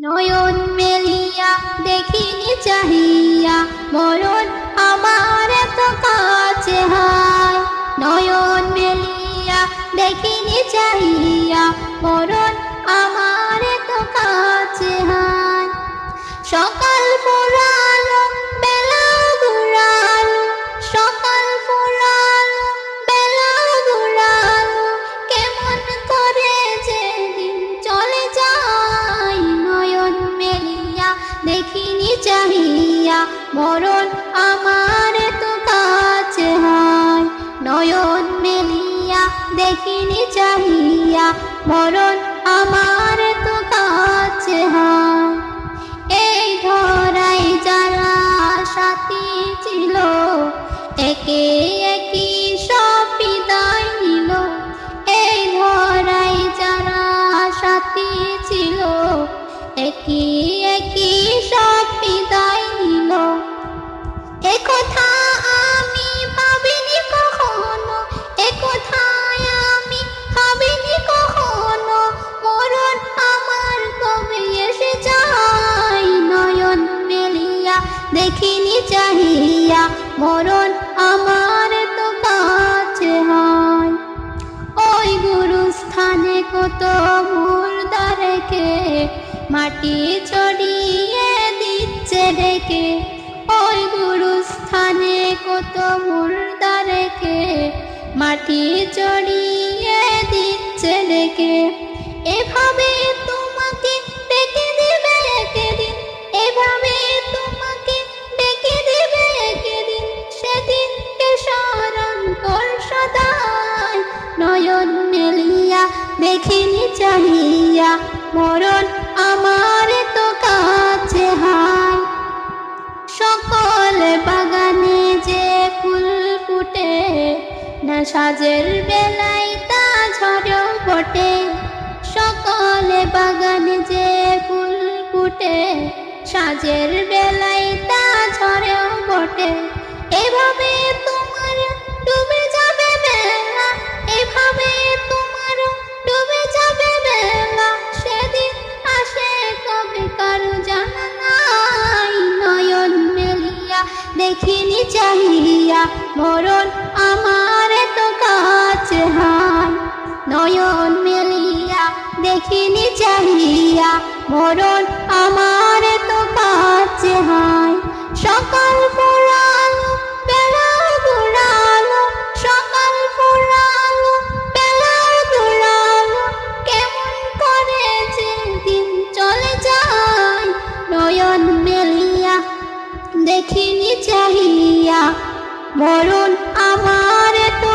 নয়ন মেলিয়া দেখিনি চাহিয়া, মরণ আমার এত কাছে হায়। নয়ন মেলিয়া দেখিনি চাহিয়া, মরণ আমার এত কাছে হায়। সকাল দেখিনি চাহিয়া, মরণ আমার তো কাছে হয়। নয়ন মেলিয়া দেখিনি চাহিয়া, মরণ আমার তো কাছে হয়। এই ধরাই যারা সাথী ছিল, একে দেখিনি চাহিয়া, মরণ আমার তো কাছে হয় ওই গুরুস্থানে কত মুর্দা রেখে মাটি চড়িয়ে দিচ্ছে রেখে ওই গুরুস্থানে কত মুর্দা রেখে মাটি চড়িয়ে দিচ্ছে রেখে এভাবে দেখিনি চাহিয়া মরণ আমার তো কাছে হায় সকল বাগানে যে ফুল ফুটে, না সাজের বেলায় তা ঝড়েও বটে। সকল বাগানে যে ফুল ফুটে, সাজের বেলায় দেখিনি চাহিয়া, মরণ আমার তো কাছে হান। নয়ন মেলিয়া দেখিনি চাহিয়া, মরণ আমার তো কাছে হায় সকাল দেখিনি চাহিয়া মরণ আমার তো